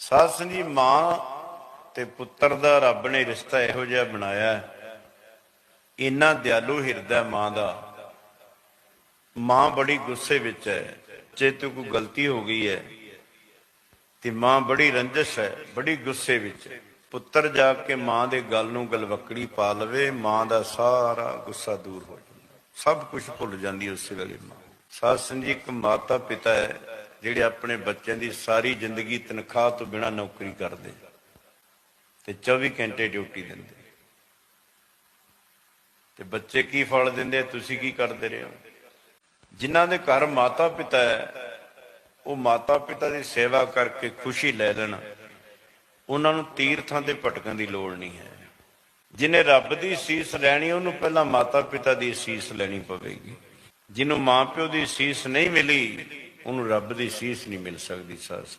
ਸਾਧ ਜੀ, ਮਾਂ ਤੇ ਪੁੱਤਰ ਦਾ ਰੱਬ ਨੇ ਰਿਸ਼ਤਾ ਇਹੋ ਜਿਹਾ ਬਣਾਇਆ ਇੰਨਾ ਦਿਆਲੂ ਹਿਰਦਾ ਮਾਂ ਦਾ। ਮਾਂ ਬੜੀ ਗੁੱਸੇ ਵਿੱਚ ਹੈ। ਜੇ ਤੇ ਕੋਈ ਗਲਤੀ ਹੋ ਗਈ ਹੈ, ਤੇ ਮਾਂ ਬੜੀ ਰੰਜਸ਼ ਹੈ, ਬੜੀ ਗੁੱਸੇ ਵਿੱਚ। ਪੁੱਤਰ ਜਾ ਕੇ ਮਾਂ ਦੇ ਗਲ ਨੂੰ ਗਲਵਕੜੀ ਪਾ ਲਵੇ, ਮਾਂ ਦਾ ਸਾਰਾ ਗੁੱਸਾ ਦੂਰ ਹੋ ਜਾਂਦਾ। ਸਭ ਕੁਝ ਭੁੱਲ ਜਾਂਦੀ ਹੈ ਉਸੇ ਵੇਲੇ ਮਾਂ। ਸਾਧ ਜੀ, ਇੱਕ ਮਾਤਾ ਪਿਤਾ ਹੈ। ਜਿਹੜੇ ਆਪਣੇ ਬੱਚਿਆਂ ਦੀ ਸਾਰੀ ਜ਼ਿੰਦਗੀ ਤਨਖਾਹ ਤੋਂ ਬਿਨਾ ਨੌਕਰੀ ਕਰਦੇ ਤੇ 24 ਘੰਟੇ ਡਿਊਟੀ ਦਿੰਦੇ। ਤੇ ਬੱਚੇ ਕੀ ਫਲ ਦਿੰਦੇ, ਤੁਸੀਂ ਕੀ ਕਰਦੇ ਰਹੇ ਹੋ? ਜਿਨ੍ਹਾਂ ਦੇ ਘਰ ਮਾਤਾ ਪਿਤਾ ਹੈ, ਉਹ ਮਾਤਾ ਪਿਤਾ ਦੀ ਸੇਵਾ ਕਰਕੇ ਖੁਸ਼ੀ ਲੈ ਲੈਣ। ਉਹਨਾਂ ਨੂੰ ਤੀਰਥਾਂ ਤੇ ਭਟਕਣ ਦੀ ਲੋੜ ਨਹੀਂ ਹੈ। ਜਿਨੇ ਰੱਬ ਦੀ ਸੀਸ ਲੈਣੀ, ਉਹਨੂੰ ਪਹਿਲਾਂ ਮਾਤਾ ਪਿਤਾ ਦੀ ਸੀਸ ਲੈਣੀ ਪਵੇਗੀ। ਜਿਹਨੂੰ ਮਾਂ ਪਿਓ ਦੀ ਸੀਸ ਨਹੀਂ ਮਿਲੀ ਉਹਨੂੰ ਰੱਬ ਦੀ ਸੀਸ ਨਹੀਂ ਮਿਲ ਸਕਦੀ ਸਾਸ